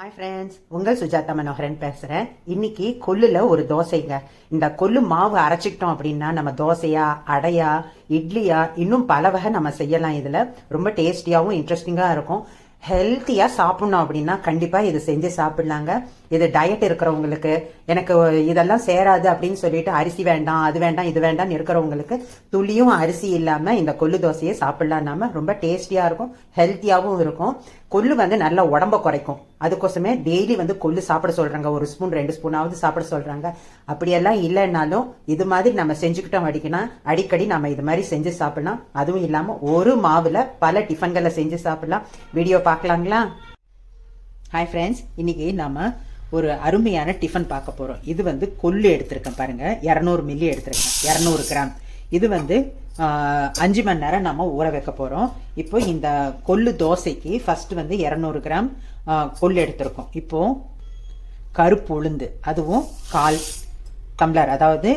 Hi friends உங்கள் சுஜாதா மனோகரன் பேசுகிறேன் இன்னைக்கு கொல்லுல ஒரு தோசைங்க. இந்த கொல்லு மாவு அரைச்சிக்கிட்டோம் அப்படின்னா நம்ம தோசையா அடையா இட்லியா இன்னும் பல வகை நம்ம செய்யலாம் இதில். ரொம்ப டேஸ்டியாகவும் இன்ட்ரெஸ்டிங்காக இருக்கும். ஹெல்த்தியாக சாப்பிட்ணும் அப்படின்னா கண்டிப்பாக இது செஞ்சு சாப்பிட்லாங்க. இது டயட் இருக்கிறவங்களுக்கு எனக்கு இதெல்லாம் சேராது அப்படின்னு சொல்லிட்டு அரிசி வேண்டாம் அது வேண்டாம் இது வேண்டாம்னு இருக்கிறவங்களுக்கு துளியும் அரிசி இல்லாமல் இந்த கொள்ளு தோசையை சாப்பிட்லாம். நாம ரொம்ப டேஸ்டியாக இருக்கும் ஹெல்த்தியாகவும் இருக்கும். கொள்ளு வந்து நல்லா உடம்ப குறைக்கும். அதுக்கோசமே டெய்லி வந்து கொள்ளு சாப்பிட சொல்றாங்க. ஒரு ஸ்பூன் ரெண்டு ஸ்பூனாவது சாப்பிட சொல்றாங்க. அப்படியெல்லாம் இல்லைன்னாலும் இது மாதிரி நம்ம செஞ்சுக்கிட்டோம் அடிக்கினா அடிக்கடி நம்ம இது மாதிரி செஞ்சு சாப்பிடலாம். அதுவும் இல்லாமல் ஒரு மாவில் பல டிஃபன்களை செஞ்சு சாப்பிடலாம். வீடியோ பார்க்கலாங்களா? ஹாய் ஃப்ரெண்ட்ஸ் இன்னைக்கு நாம ஒரு அருமையான டிஃபன் பார்க்க போறோம். இது வந்து கொல்லு எடுத்திருக்கேன் பாருங்க. இரநூறு மில்லி எடுத்திருக்கேன். இரநூறு கிராம். இது வந்து அஞ்சு மணி நேரம் நம்ம ஊற வைக்க போகிறோம் இப்போ இந்த கொள்ளு தோசைக்கு ஃபஸ்ட்டு வந்து இரநூறு கிராம் கொள்ளு எடுத்திருக்கோம். இப்போது கருப்பு உளுந்து அதுவும் கால் டம்ளர் அதாவது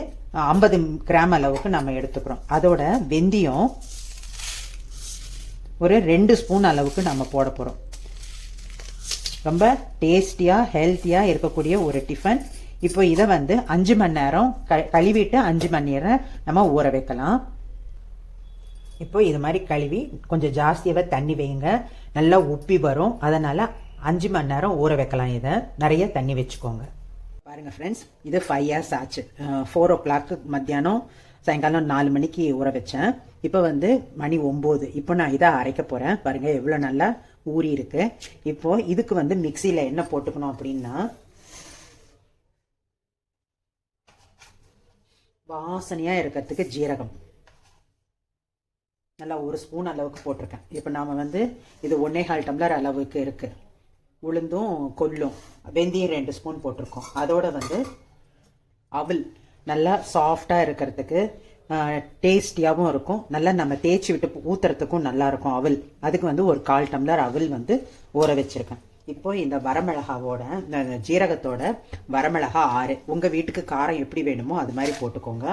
ஐம்பது கிராம் அளவுக்கு நம்ம எடுத்துக்கிறோம். அதோட வெந்தயம் ஒரு ரெண்டு ஸ்பூன் அளவுக்கு நம்ம போட போகிறோம் ரொம்ப டேஸ்டியாக ஹெல்த்தியாக இருக்கக்கூடிய ஒரு டிஃபன். இப்போ இதை வந்து அஞ்சு மணி நேரம் க கழுவிட்டு அஞ்சு மணி நேரம் நம்ம ஊற வைக்கலாம். இப்போ இது மாதிரி கழுவி கொஞ்சம் ஜாஸ்தியாகவே தண்ணி வைங்க. நல்லா உப்பி வரும். அதனால் அஞ்சு மணி நேரம் ஊற வைக்கலாம் இதை. நிறைய தண்ணி வச்சுக்கோங்க. பாருங்கள் ஃப்ரெண்ட்ஸ் இது ஃபைவ் இயர்ஸ் ஆச்சு. ஃபோர் ஓ கிளாக்கு மத்தியானம் சாயங்காலம் நாலு மணிக்கு ஊற வச்சேன். இப்போ வந்து மணி ஒம்பது. இப்போ நான் இதை அரைக்க போகிறேன் பாருங்கள் எவ்வளோ நல்லா ஊறி இருக்கு. இப்போ இதுக்கு வந்து மிக்சியில் என்ன போட்டுக்கணும் அப்படின்னா வாசனையாக இருக்கிறதுக்கு ஜீரகம். நல்லா ஒரு ஸ்பூன் அளவுக்கு போட்டிருக்கேன். இப்போ நாம் வந்து இது ஒன்னே கால் டம்ளர் அளவுக்கு இருக்குது உளுந்தும் கொல்லும் வெந்தயம் ரெண்டு ஸ்பூன் போட்டிருக்கோம். அதோடு வந்து அவல் நல்லா சாஃப்டாக இருக்கிறதுக்கு டேஸ்டியாகவும் இருக்கும். நல்லா நம்ம தேய்ச்சி விட்டு ஊற்றுறதுக்கும் நல்லாயிருக்கும் அவல். அதுக்கு வந்து ஒரு கால் டம்ளர் அவல் வந்து ஊற வச்சிருக்கேன். இப்போ இந்த வரமிளகாவோட இந்த ஜீரகத்தோட வரமிளகா ஆறு. உங்கள் வீட்டுக்கு காரம் எப்படி வேணுமோ அது மாதிரி போட்டுக்கோங்க.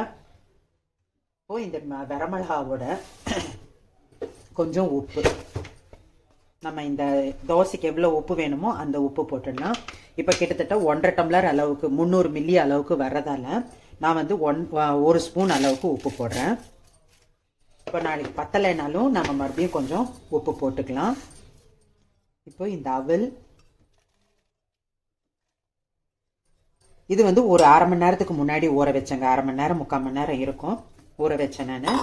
இப்போ இந்த வரமிளகாவோட கொஞ்சம் உப்பு. நம்ம இந்த தோசைக்கு எவ்வளோ உப்பு வேணுமோ அந்த உப்பு போட்டுடலாம். இப்போ கிட்டத்தட்ட ஒன்றரை டம்ளர் அளவுக்கு முந்நூறு மில்லி அளவுக்கு வர்றதால நான் வந்து ஒன் ஒரு ஸ்பூன் அளவுக்கு உப்பு போடுறேன். இப்போ நாளைக்கு பத்தலைனாலும் நம்ம மறுபடியும் கொஞ்சம் உப்பு போட்டுக்கலாம். இப்போ இந்த அவல். இது வந்து ஒரு அரை மணி நேரத்துக்கு முன்னாடி ஊற வச்சேங்க. அரை மணி நேரம் முக்கால் மணி நேரம் இருக்கும். ஊற வச்சேன் நான்.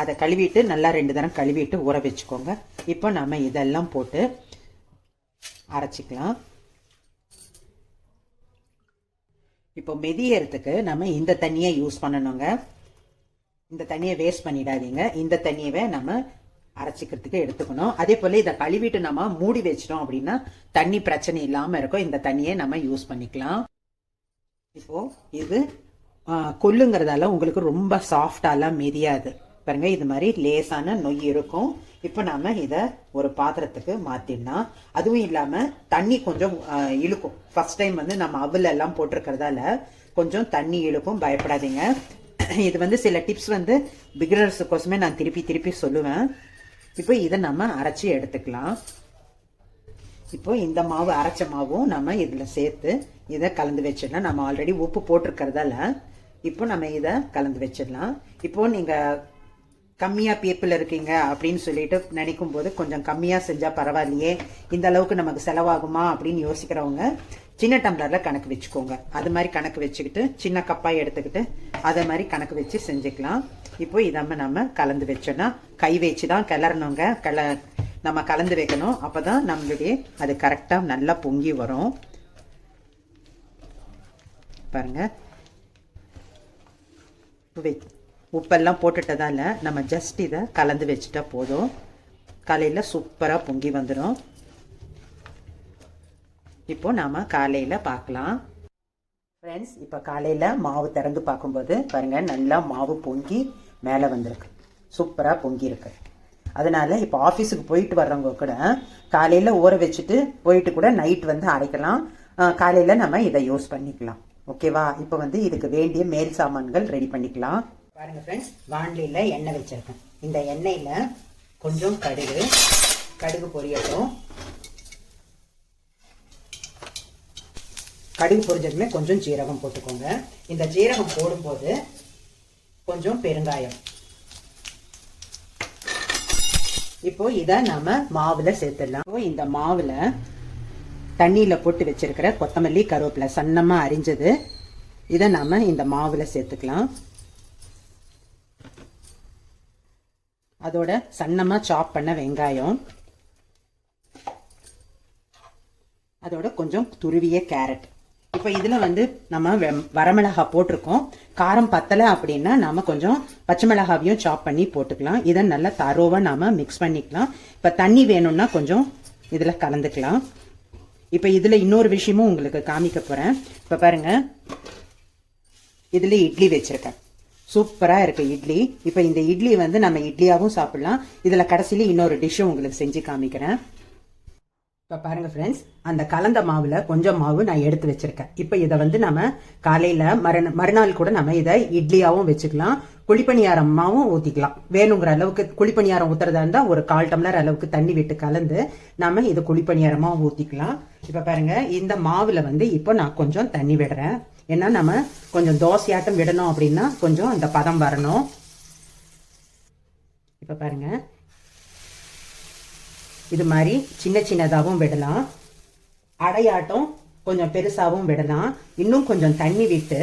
அதை கழுவிட்டு நல்லா ரெண்டு தரம் கழுவிட்டு ஊற வச்சுக்கோங்க. இப்போ நம்ம இதெல்லாம் போட்டு அரைச்சிக்கலாம். இப்போ மெதியறதுக்கு நம்ம இந்த தண்ணியை யூஸ் பண்ணணுங்க. இந்த தண்ணியை வேஸ்ட் பண்ணிடாதீங்க. இந்த தண்ணியவே நம்ம அரைச்சிக்கிறதுக்கு எடுத்துக்கணும். அதே போல் இதை கழுவிட்டு நம்ம மூடி வச்சிட்டோம் அப்படின்னா தண்ணி பிரச்சனை இல்லாமல் இருக்கும். இந்த தண்ணியை நம்ம யூஸ் பண்ணிக்கலாம். இப்போது இது கொல்லுங்கிறதால உங்களுக்கு ரொம்ப சாஃப்டாலாம் மெரியாது பாருங்க இது மாதிரி லேசான நொய் இருக்கும். இப்போ நாம இதை ஒரு பாத்திரத்துக்கு மாத்திடலாம் அதுவும் இல்லாம தண்ணி கொஞ்சம் இழுக்கும். ஃபர்ஸ்ட் டைம் வந்து நம்ம அவல் எல்லாம் போட்டிருக்கிறதால கொஞ்சம் தண்ணி இழுக்கும் பயப்படாதீங்க. இது வந்து சில டிப்ஸ் வந்து பிகினர்ஸுக்கோசமே நான் திருப்பி திருப்பி சொல்லுவேன். இப்போ இதை நம்ம அரைச்சி எடுத்துக்கலாம். இப்போ இந்த மாவு அரைச்ச மாவும் நம்ம இதில் சேர்த்து இதை கலந்து வச்சிடலாம். நம்ம ஆல்ரெடி உப்பு போட்டிருக்கிறதால இப்போ நம்ம இதை கலந்து வச்சிடலாம். இப்போ நீங்கள் கம்மியாக பீப்புள் இருக்கீங்க அப்படின்னு சொல்லிட்டு நினைக்கும் போது கொஞ்சம் கம்மியாக செஞ்சால் பரவாயில்லையே. இந்த அளவுக்கு நமக்கு செலவாகுமா அப்படின்னு யோசிக்கிறவங்க சின்ன டம்ளரில் கணக்கு வச்சுக்கோங்க. அது மாதிரி கணக்கு வச்சுக்கிட்டு சின்ன கப்பாக எடுத்துக்கிட்டு அதை மாதிரி கணக்கு வச்சு செஞ்சுக்கலாம். இப்போ இதாம நம்ம கலந்து வச்சோன்னா கை வச்சு தான் கிளறணுங்க. கிள நம்ம கலந்து வைக்கணும். அப்போ தான் நம்மளுடைய அது கரெக்டாக நல்லா பொங்கி வரும். பாருங்கள் உப்பெல்லாம் போட்டுட்டதால நம்ம ஜஸ்ட் இதை கலந்து வச்சுட்டா போதும். காலையில் சூப்பராக பொங்கி வந்துடும் இப்போ நாம் காலையில் பார்க்கலாம். ஃப்ரெண்ட்ஸ் இப்போ காலையில் மாவு திறந்து பார்க்கும்போது பாருங்கள் நல்லா மாவு பொங்கி மேலே வந்திருக்கு. சூப்பராக பொங்கியிருக்கு அதனால் இப்போ ஆஃபீஸுக்கு போயிட்டு வர்றவங்க கூட காலையில் ஊற வச்சுட்டு போயிட்டு கூட நைட் வந்து அரைக்கலாம். காலையில் நம்ம இதை யூஸ் பண்ணிக்கலாம். ஓகேவா இப்போ வந்து இதுக்கு வேண்டிய மேல் சாமான்கள் ரெடி பண்ணிக்கலாம். பாருங்கள் ஃப்ரெண்ட்ஸ் வாண்டியில் எண்ணெய் வச்சுருக்கேன். இந்த எண்ணெயில் கொஞ்சம் கடுகு கடுகு பொரியட்டும். கடுகு பொரிஞ்சதுமே கொஞ்சம் ஜீரகம் போட்டுக்கோங்க. இந்த ஜீரகம் போடும்போது கொஞ்சம் பெருங்காயம். இப்போ இதை நாம மாவுல சேர்த்துடலாம். இப்போ இந்த மாவுல தண்ணியில போட்டு வச்சிருக்கிற கொத்தமல்லி கருவேப்பிலை சன்னமா அரிஞ்சது. இதை நாம இந்த மாவுல சேர்த்துக்கலாம். அதோட சன்னமாக சாப் பண்ண வெங்காயம். அதோட கொஞ்சம் துருவிய கேரட் இப்போ இதில் வந்து நம்ம வெ- வரமிளகா போட்டிருக்கோம். காரம் பத்தலை அப்படின்னா நாம் கொஞ்சம் பச்சை மிளகாவையும் சாப் பண்ணி போட்டுக்கலாம். இதை நல்லா தரோவாக நாம் மிக்ஸ் பண்ணிக்கலாம். இப்போ தண்ணி வேணும்னா கொஞ்சம் இதில் கலந்துக்கலாம். இப்போ இதில் இன்னொரு விஷயமும் உங்களுக்கு காமிக்க போகிறேன் இப்போ பாருங்கள் இதில் இட்லி வச்சுருக்கேன். சூப்பராக இருக்கு இட்லி. இப்போ இந்த இட்லி வந்து நம்ம இட்லியாகவும் சாப்பிடலாம். இதில் கடைசியில் இன்னொரு டிஷ்ஷும் உங்களுக்கு செஞ்சு காமிக்கிறேன். இப்போ பாருங்கள் ஃப்ரெண்ட்ஸ் அந்த கலந்த மாவில் கொஞ்சம் மாவு நான் எடுத்து வச்சுருக்கேன். இப்போ இதை வந்து நம்ம காலையில் மறுநா மறுநாள் கூட நம்ம இதை இட்லியாகவும் வச்சுக்கலாம். குழிப்பணியாரமாவும் ஊற்றிக்கலாம் வேணுங்கிற அளவுக்கு குழிப்பணியாரம் ஊற்றுறதா இருந்தால் ஒரு கால் டம்ளர் அளவுக்கு தண்ணி விட்டு கலந்து நம்ம இதை குழிப்பணியாரமா ஊற்றிக்கலாம் இப்போ பாருங்க இந்த மாவில் வந்து இப்போ நான் கொஞ்சம் தண்ணி விடுறேன். ஏன்னா நம்ம கொஞ்சம் தோசையாட்டம் விடணும் அப்படின்னா கொஞ்சம் அந்த பதம் வரணும். இப்போ பாருங்க. இது மாதிரி சின்ன சின்னதாகவும் விடலாம். அடையாட்டம் கொஞ்சம் பெருசாகவும் விடலாம். இன்னும் கொஞ்சம் தண்ணி விட்டு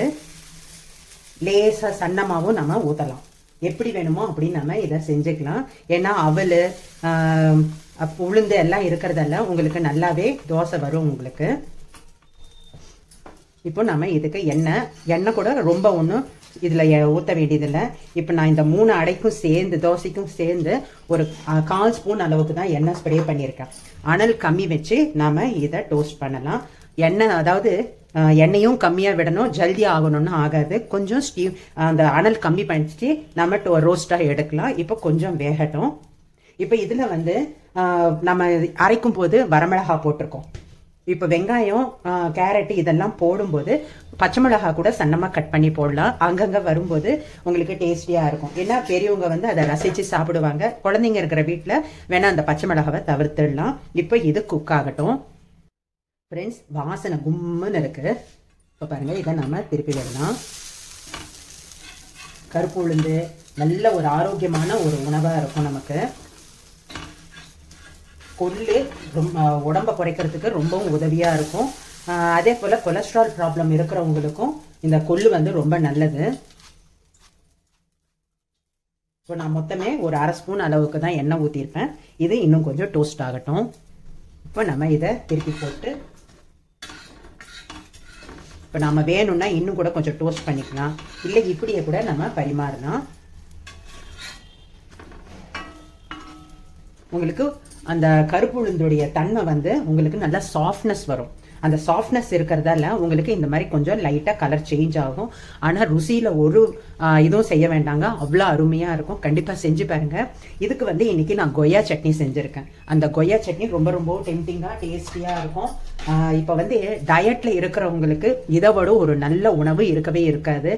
லேசாக சன்னமாகவும் நம்ம ஊற்றலாம் எப்படி வேணுமோ அப்படி நம்ம இதை செஞ்சுக்கலாம். ஏன்னா அவல் உளுந்து எல்லாம் இருக்கிறதெல்லாம் உங்களுக்கு நல்லாவே தோசை வரும் உங்களுக்கு. இப்போ நம்ம இதுக்கு எண்ணெய் எண்ணெய் கூட ரொம்ப ஒன்றும் இதில் ஊற்ற வேண்டியதில்லை. இப்போ நான் இந்த மூணு அடைக்கும் சேர்ந்து தோசைக்கும் சேர்ந்து ஒரு கால் ஸ்பூன் அளவுக்கு தான் எண்ணெய் ஸ்ப்ரே பண்ணியிருக்கேன். அனல் கம்மி வச்சு நாம் இதை டோஸ்ட் பண்ணலாம். எண்ணெய் அதாவது எண்ணெயும் கம்மியாக விடணும் ஜல்தி ஆகணும்னு ஆகாது. கொஞ்சம் ஸ்டீ அந்த அனல் கம்மி பண்ணிட்டு நம்ம டோ ரோஸ்ட்டாக எடுக்கலாம். இப்போ கொஞ்சம் வேகட்டும். இப்போ இதில் வந்து நம்ம அரைக்கும் போது வரமிளகா போட்டிருக்கோம். இப்போ வெங்காயம் கேரட்டு கேரட் இதெல்லாம் போடும்போது பச்சை மிளகா கூட சன்னமாக கட் பண்ணி போடலாம். அங்கங்கே வரும்போது உங்களுக்கு டேஸ்டியாக இருக்கும். ஏன்னா பெரியவங்க வந்து அதை ரசித்து சாப்பிடுவாங்க. குழந்தைங்க இருக்கிற வீட்டில் வேணால் அந்த பச்சை மிளகாவை தவிர்த்துடலாம். இப்போ இது குக் ஆகட்டும். ஃப்ரெண்ட்ஸ் வாசனை கும்முன்னு இருக்குது இப்போ பாருங்கள் இதை நம்ம திருப்பி விடலாம். கருப்பு உளுந்து நல்ல ஒரு ஆரோக்கியமான ஒரு உணவாக இருக்கும் நமக்கு. கொள்ளு ரொம்ப உடம்ப குறைக்கிறதுக்கு ரொம்பவும் உதவியாக இருக்கும். அதே போல் கொலஸ்ட்ரால் ப்ராப்ளம் இருக்கிறவங்களுக்கும் இந்த கொள்ளு வந்து ரொம்ப நல்லது. இப்போ நான் மொத்தமே ஒரு அரை ஸ்பூன் அளவுக்கு தான் எண்ணெய் ஊற்றிருப்பேன் இது இன்னும் கொஞ்சம் டோஸ்ட் ஆகட்டும். இப்போ நம்ம இதை திருப்பி போட்டு இப்போ நம்ம வேணும்னா இன்னும் கூட கொஞ்சம் டோஸ்ட் பண்ணிக்கலாம். இல்லை இப்படியே கூட நம்ம பரிமாறலாம். உங்களுக்கு அந்த கருப்பு உளுந்துடைய தன்மை வந்து உங்களுக்கு நல்ல சாஃப்ட்னஸ் வரும். அந்த சாஃப்ட்னஸ் இருக்கிறதால உங்களுக்கு இந்த மாதிரி கொஞ்சம் லைட்டாக கலர் சேஞ்ச் ஆகும். ஆனால் ருசியில் ஒரு இதுவும் செய்ய வேண்டாங்க. அவ்வளோ அருமையாக இருக்கும். கண்டிப்பாக செஞ்சு பாருங்க. இதுக்கு வந்து இன்றைக்கி நான் கொய்யா சட்னி செஞ்சுருக்கேன். அந்த கொய்யா சட்னி ரொம்ப ரொம்ப டெம்டிங்காக டேஸ்டியாக இருக்கும். இப்போ வந்து டயட்டில் இருக்கிறவங்களுக்கு இதை விட ஒரு நல்ல உணவு இருக்கவே இருக்காது.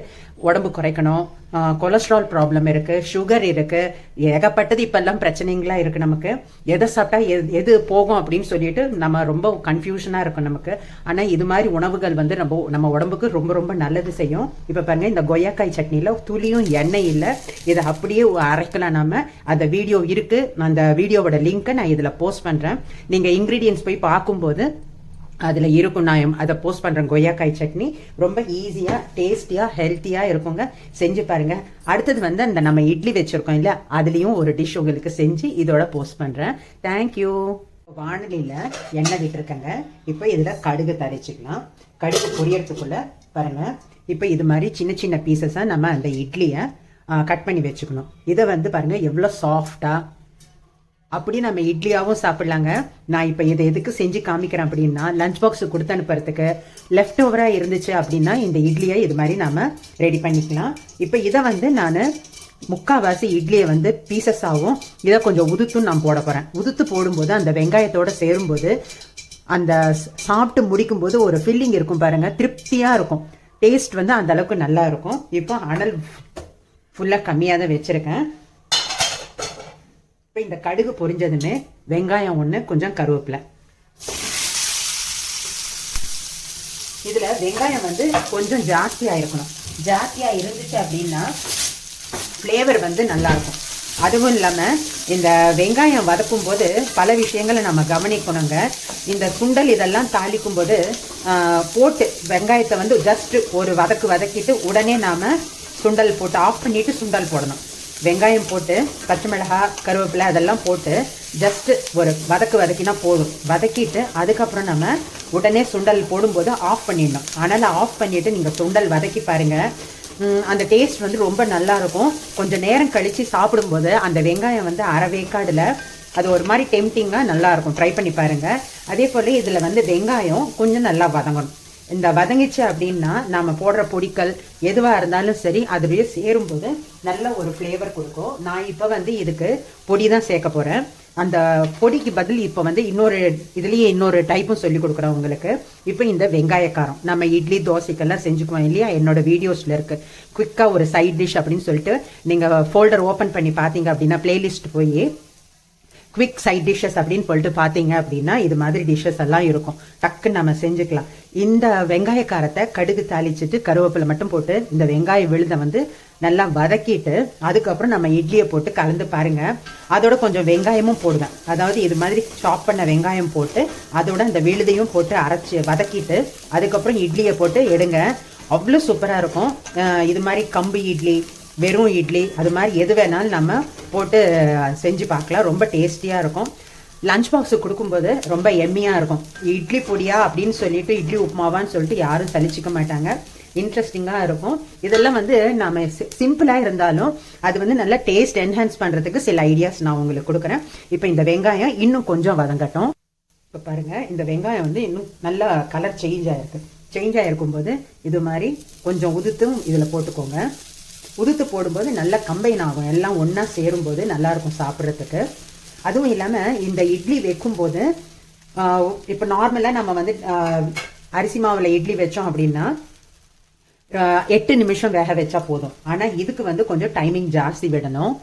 உடம்பு குறைக்கணும். கொலஸ்ட்ரால் ப்ராப்ளம் இருக்குது சுகர் இருக்குது ஏகப்பட்டது இப்போல்லாம் பிரச்சனைங்களாக இருக்குது நமக்கு. எதை சாப்பிட்டா எது எது போகும் அப்படின்னு சொல்லிட்டு நம்ம ரொம்ப கன்ஃபியூஷனாக இருக்கும் நமக்கு. ஆனால் இது மாதிரி உணவுகள் வந்து நம்ம நம்ம உடம்புக்கு ரொம்ப ரொம்ப நல்லது செய்யும். இப்போ பாருங்க இந்த கொய்யாக்காய் சட்னியில் துளியும் எண்ணெய் இல்லை. இதை அப்படியே அரைக்கலாம் நாம. அந்த வீடியோ இருக்குது அந்த வீடியோவோட லிங்க்கை நான் இதில் போஸ்ட் பண்ணுறேன் நீங்கள் இன்க்ரீடியன்ஸ் போய் பார்க்கும்போது அதில் இருக்கும் நான் அதை போஸ்ட் பண்ணுறேன் கொய்யாக்காய் சட்னி ரொம்ப ஈஸியாக டேஸ்டியாக ஹெல்த்தியாக இருக்குங்க. செஞ்சு பாருங்க. அடுத்தது வந்து அந்த நம்ம இட்லி வச்சுருக்கோம் இல்லை அதுலேயும் ஒரு டிஷ் உங்களுக்கு செஞ்சு இதோட போஸ்ட் பண்ணுறேன் தேங்க்யூ வானலியில் எண்ணெய் விட்டுருக்கேங்க. இப்போ இதில் கடுகு தரைச்சிக்கலாம் கடுகு பொரியறதுக்குள்ள பாருங்கள் இப்போ இது மாதிரி சின்ன சின்ன பீசஸாக நம்ம அந்த இட்லியை கட் பண்ணி வச்சுக்கணும். இதை வந்து பாருங்கள் எவ்வளோ சாஃப்டாக அப்படி நம்ம இட்லியாகவும் சாப்பிட்லாங்க. நான் இப்போ இதை எதுக்கு செஞ்சு காமிக்கிறேன் அப்படின்னா லஞ்ச் பாக்ஸ் கொடுத்து அனுப்புறதுக்கு லெஃப்ட் ஓவராக இருந்துச்சு அப்படின்னா இந்த இட்லியை இது மாதிரி நாம் ரெடி பண்ணிக்கலாம். இப்போ இதை வந்து நான் முக்காவாசி இட்லியை வந்து பீசஸாகவும் இதை கொஞ்சம் உதுத்தும் நான் போட போகிறேன் உதுத்து போடும்போது அந்த வெங்காயத்தோடு சேரும்போது அந்த சாப்பிட்டு முடிக்கும்போது ஒரு ஃபில்லிங் இருக்கும் பாருங்கள் திருப்தியாக இருக்கும். டேஸ்ட் வந்து அந்தளவுக்கு நல்லா இருக்கும். இப்போ அனல் ஃபுல்லாக கம்மியாக தான் வச்சுருக்கேன். இப்போ இந்த கடுகு பொரிஞ்சதுமே வெங்காயம் ஒன்று கொஞ்சம் கருவேப்பிலை. இதில் வெங்காயம் வந்து கொஞ்சம் ஜாஸ்தியாக இருக்கணும். ஜாஸ்தியாக இருந்துச்சு அப்படின்னா ஃப்ளேவர் வந்து நல்லாயிருக்கும் அதுவும் இல்லாமல் இந்த வெங்காயம் வதக்கும் போது பல விஷயங்களை நம்ம கவனிக்கணுங்க. இந்த சுண்டல் இதெல்லாம் தாளிக்கும் போது போட்டு வெங்காயத்தை வந்து ஜஸ்ட்டு ஒரு வதக்கு வதக்கிட்டு உடனே நாம் சுண்டல் போட்டு ஆஃப் பண்ணிட்டு சுண்டல் போடணும். வெங்காயம் போட்டு பச்சை மிளகாய் கருவேப்பிலை அதெல்லாம் போட்டு ஜஸ்ட்டு ஒரு வதக்கு வதக்கினா போதும். வதக்கிட்டு அதுக்கப்புறம் நம்ம உடனே சுண்டல் போடும்போது ஆஃப் பண்ணிடணும். அதனால் ஆஃப் பண்ணிவிட்டு நீங்கள் சுண்டல் வதக்கி பாருங்கள் அந்த டேஸ்ட் வந்து ரொம்ப நல்லா இருக்கும். கொஞ்சம் நேரம் கழித்து சாப்பிடும்போது அந்த வெங்காயம் வந்து அரை வேக்காடில் அது ஒரு மாதிரி டெம்டிங்காக நல்லாயிருக்கும் ட்ரை பண்ணி பாருங்கள் அதே போல் இதில் வந்து வெங்காயம் கொஞ்சம் நல்லா வதங்கணும். இந்த வதங்கிச்சு அப்படின்னா நாம் போடுற பொடிகள் எதுவாக இருந்தாலும் சரி அதுலேயே சேரும்போது நல்ல ஒரு ஃப்ளேவர் கொடுக்கும். நான் இப்போ வந்து இதுக்கு பொடி தான் சேர்க்க போகிறேன் அந்த பொடிக்கு பதில் இப்போ வந்து இன்னொரு இதுலேயே இன்னொரு டைப்பும் சொல்லி கொடுக்குறேன் உங்களுக்கு. இப்போ இந்த வெங்காயக்காரம் நம்ம இட்லி தோசைக்கெல்லாம் செஞ்சுக்குவோம் இல்லையா? என்னோட வீடியோஸில் இருக்குது குயிக்காக ஒரு சைட் டிஷ் அப்படின்னு சொல்லிட்டு நீங்கள் ஃபோல்டர் ஓப்பன் பண்ணி பார்த்தீங்க அப்படின்னா பிளேலிஸ்ட் போய் குவிக் சைட் டிஷ்ஷஸ் அப்படின்னு சொல்லிட்டு பார்த்தீங்க அப்படின்னா இது மாதிரி டிஷ்ஷஸ் எல்லாம் இருக்கும். டக்குன்னு நம்ம செஞ்சுக்கலாம். இந்த வெங்காய காரத்தை கடுகு தாளிச்சிட்டு கருவேப்பிலை மட்டும் போட்டு இந்த வெங்காய விழுதை வந்து நல்லா வதக்கிட்டு அதுக்கப்புறம் நம்ம இட்லியை போட்டு கலந்து பாருங்க. அதோட கொஞ்சம் வெங்காயமும் போடுவேன். அதாவது இது மாதிரி சாப் பண்ண வெங்காயம் போட்டு அதோட இந்த விழுதையும் போட்டு அரைச்சி வதக்கிட்டு அதுக்கப்புறம் இட்லியை போட்டு எடுங்க. அவ்வளோ சூப்பராக இருக்கும். இது மாதிரி கம்பு இட்லி வெறும் இட்லி அது மாதிரி எது வேணாலும் நம்ம போட்டு செஞ்சு பார்க்கலாம். ரொம்ப டேஸ்டியாக இருக்கும். லஞ்ச் பாக்ஸுக்கு கொடுக்கும்போது ரொம்ப எம்மியாக இருக்கும். இட்லி பொடியா அப்படின்னு சொல்லிட்டு இட்லி உப்புமாவான்னு சொல்லிட்டு யாரும் சலிச்சிக்க மாட்டாங்க. இன்ட்ரெஸ்டிங்காக இருக்கும். இதெல்லாம் வந்து நாம் சிம்பிளாக இருந்தாலும் அது வந்து நல்லா டேஸ்ட் என்ஹான்ஸ் பண்ணுறதுக்கு சில ஐடியாஸ் நான் உங்களுக்கு கொடுக்குறேன். இப்போ இந்த வெங்காயம் இன்னும் கொஞ்சம் வதங்கட்டும். இப்போ பாருங்கள் இந்த வெங்காயம் வந்து இன்னும் நல்லா கலர் சேஞ்ச் ஆகிருக்கு சேஞ்ச் ஆகிருக்கும் போது இது மாதிரி கொஞ்சம் உதுத்தும் இதில் போட்டுக்கோங்க. உதுத்து போடும்போது நல்லா கம்பைன் ஆகும். எல்லாம் ஒன்றா சேரும்போது நல்லாயிருக்கும் சாப்பிட்றதுக்கு. அதுவும் இல்லாமல் இந்த இட்லி வைக்கும்போது இப்போ நார்மலாக நம்ம வந்து அரிசி மாவில் இட்லி வச்சோம் அப்படின்னா எட்டு நிமிஷம் வேக வச்சா போதும். ஆனால் இதுக்கு வந்து கொஞ்சம் டைமிங் ஜாஸ்தி விடணும்.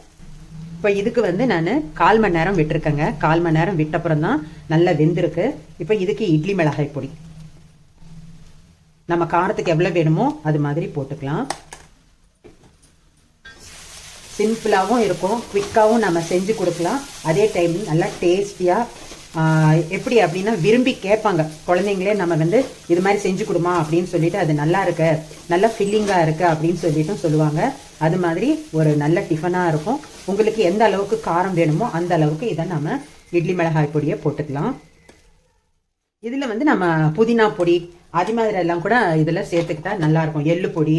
இப்போ இதுக்கு வந்து நான் கால் மணி நேரம் விட்டுருக்கேங்க. கால் மணி நேரம் விட்டப்புறம் தான் நல்லா வெந்திருக்கு. இப்போ இதுக்கு இட்லி மிளகாய் பொடி. நம்ம காரத்துக்கு எவ்வளோ வேணுமோ அது மாதிரி போட்டுக்கலாம். சிம்பிளாகவும் இருக்கும் குவிக்காகவும் நம்ம செஞ்சு கொடுக்கலாம். அதே டைம் நல்லா டேஸ்டியாக எப்படி அப்படின்னா விரும்பி கேட்பாங்க. குழந்தைங்களே நம்ம வந்து இது மாதிரி செஞ்சு கொடுமா அப்படின்னு சொல்லிட்டு அது நல்லா இருக்கு நல்லா ஃபில்லிங்காக இருக்கு அப்படின்னு சொல்லிட்டும் சொல்லுவாங்க. அது மாதிரி ஒரு நல்ல டிஃபனாக இருக்கும். உங்களுக்கு எந்த அளவுக்கு காரம் வேணுமோ அந்த அளவுக்கு இதை நம்ம இட்லி மிளகாய் பொடியை போட்டுக்கலாம். இதில் வந்து நம்ம புதினா பொடி அது மாதிரி எல்லாம் கூட இதில் சேர்த்துக்கிட்டா நல்லா இருக்கும் எள்ளு பொடி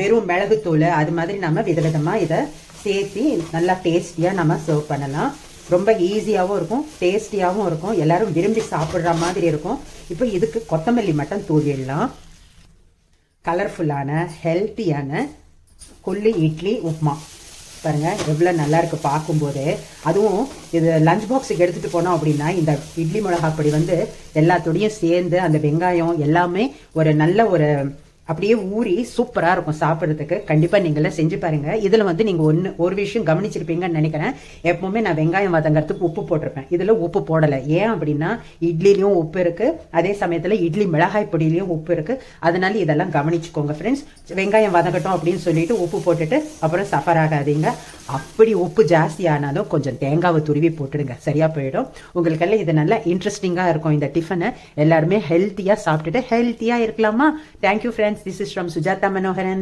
வெறும் மிளகுத்தூள் அது மாதிரி நம்ம விதவிதமாக இதை சேர்த்து நல்லா டேஸ்டியாக நம்ம சர்வ் பண்ணலாம். ரொம்ப ஈஸியாகவும் இருக்கும் டேஸ்டியாகவும் இருக்கும். எல்லாரும் விரும்பி சாப்பிட்ற மாதிரி இருக்கும். இப்போ இதுக்கு கொத்தமல்லி மட்டும் தூவிடலாம். கலர்ஃபுல்லான ஹெல்த்தியான கொல்லி இட்லி உப்புமா. பாருங்க எவ்வளோ நல்லா இருக்குது பார்க்கும்போது. அதுவும் இது லஞ்ச் பாக்ஸுக்கு எடுத்துகிட்டு போனோம் அப்படின்னா இந்த இட்லி மிளகாப்பொடி வந்து எல்லாத்தோடையும் சேர்ந்து அந்த வெங்காயம் எல்லாமே ஒரு நல்ல ஒரு அப்படியே ஊறி சூப்பராக இருக்கும் சாப்பிட்றதுக்கு. கண்டிப்பாக நீங்களே செஞ்சு பாருங்கள் இதில் வந்து நீங்கள் ஒன்று ஒரு விஷயம் கவனிச்சிருப்பீங்கன்னு நினைக்கிறேன். எப்போவுமே நான் வெங்காயம் வதங்கிறதுக்கு உப்பு போட்டிருப்பேன். இதில் உப்பு போடலை. ஏன் அப்படின்னா இட்லிலையும் உப்பு இருக்குது அதே சமயத்தில் இட்லி மிளகாய் பொடியிலையும் உப்பு இருக்குது அதனால இதெல்லாம் கவனிச்சுக்கோங்க ஃப்ரெண்ட்ஸ் வெங்காயம் வதங்கட்டும் அப்படின்னு சொல்லிட்டு உப்பு போட்டுட்டு அப்புறம் சஃபர் ஆகாதீங்க. அப்படி உப்பு ஜாஸ்தி ஆனாலும் கொஞ்சம் தேங்காவை துருவி போட்டுடுங்க. சரியாக போயிடும். உங்களுக்கெல்லாம் இது நல்லா இன்ட்ரெஸ்டிங்காக இருக்கும் இந்த டிஃபனை எல்லாருமே ஹெல்த்தியாக சாப்பிட்டுட்டு ஹெல்த்தியாக இருக்கலாமா? Thank you friends this is from Sujatha Manoharan